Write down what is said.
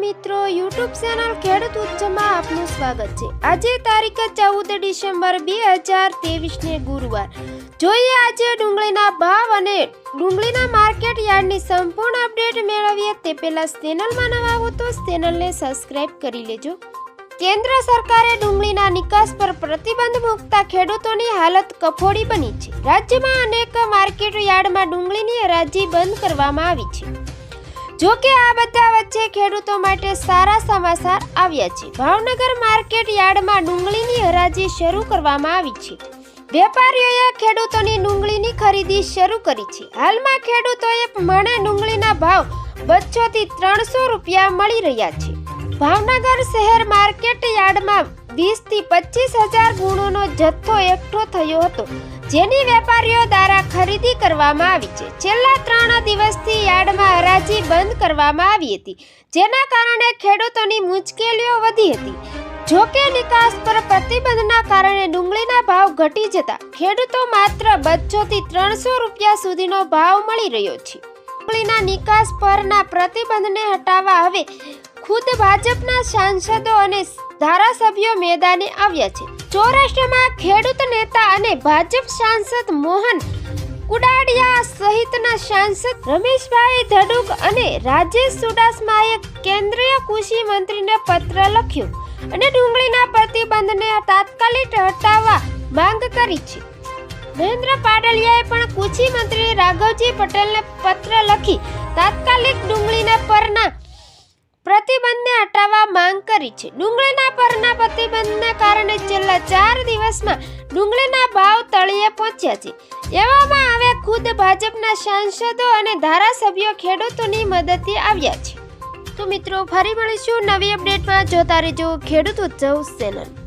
મિત્રો YouTube channel ખેડૂત ઉત્સવમાં આપનું સ્વાગત છે. આજે તારીખ ચૌદ ડિસેમ્બર બે હજાર ને ગુરુવાર. જોઈએ આજે ડુંગળીના ભાવ અને ડુંગળીના માર્કેટ યાર્ડની સંપૂર્ણ અપડેટ મેળવીએ તે પહેલા ચેનલમાં નવા હો તો ચેનલને સબસ્ક્રાઇબ કરી લેજો. કેન્દ્ર સરકારે ડુંગળીના નિકાસ પર પ્રતિબંધ મૂકતા ખેડૂતોની હાલત કફોડી બની છે. રાજ્યમાં અનેક માર્કેટ યાર્ડમાં ડુંગળીની હરાજી બંધ કરવામાં આવી છે. જો કે આ બધા વચ્ચે ખેડૂતો માટે સારા સમાચાર આવ્યા છે. ભાવનગર માર્કેટ યાર્ડમાં ડુંગળીની હરાજી શરૂ કરવામાં આવી છે. વેપારીઓએ ખેડૂતોની ડુંગળીની ખરીદી શરૂ કરી છે. હાલમાં ખેડૂતોએ મણે ડુંગળીના ભાવ બસો થી ત્રણસો રૂપિયા મળી રહ્યા છે. ભાવનગર શહેર માર્કેટ યાર્ડમાં વીસથી પચીસ હજાર ગુણોનો જથ્થો એકઠો થયો હતો, જેની વેપારીઓ દ્વારા ખરીદી કરવામાં આવી છે. છેલ્લા ત્રણ દિવસથી યાર્ડમાં હરાજી બંધ કરવામાં આવી હતી, જેના કારણે ખેડૂતોની મુશ્કેલીઓ વધી હતી. જોકે નિકાસ પર પ્રતિબંધના કારણે ડુંગળીના ભાવ ઘટી જતા ખેડૂતો માત્ર બસો થી ત્રણસો રૂપિયા સુધીનો ભાવ મળી રહ્યો છે. ડુંગળીના નિકાસ પરના પ્રતિબંધને હટાવવા હવે ખુદ ભાજપના સાંસદો અને ધારાસભ્યો મેદાને આવ્યા છે. સૌરાષ્ટ્રમાં ખેડૂત નેતા અને ભાજપ સાંસદ મોહન કુડાડિયા સહિતના સાંસદ રમેશભાઈ ધડુક અને રાજેશ સુડાસમાએ કેન્દ્રીય કૃષિ મંત્રીને પત્ર લખ્યો અને ડુંગળીના પ્રતિબંધને તાત્કાલિક હટાવવા માંગ કરી છે. મહેન્દ્ર પાડલિયાએ પણ કૃષિ મંત્રી રાઘવજી પટેલને પત્ર લખી તાત્કાલિક ડુંગળીના પરના પ્રતિબંધને હટાવવા માંગ કરી છે. ડુંગળીના પરના પ્રતિબંધને કારણે છેલ્લા ચાર દિવસમાં ડુંગળીના ભાવ તળિયે પહોંચ્યા છે. એવામાં હવે ખુદ ભાજપના સાંસદો અને ધારાસભ્યો ખેડૂતોની મદદથી આવ્યા છે. તો મિત્રો, ફરી મળીશું નવી અપડેટમાં જોતા રહેજો ખેડૂત ઉત્સવ ચેનલ.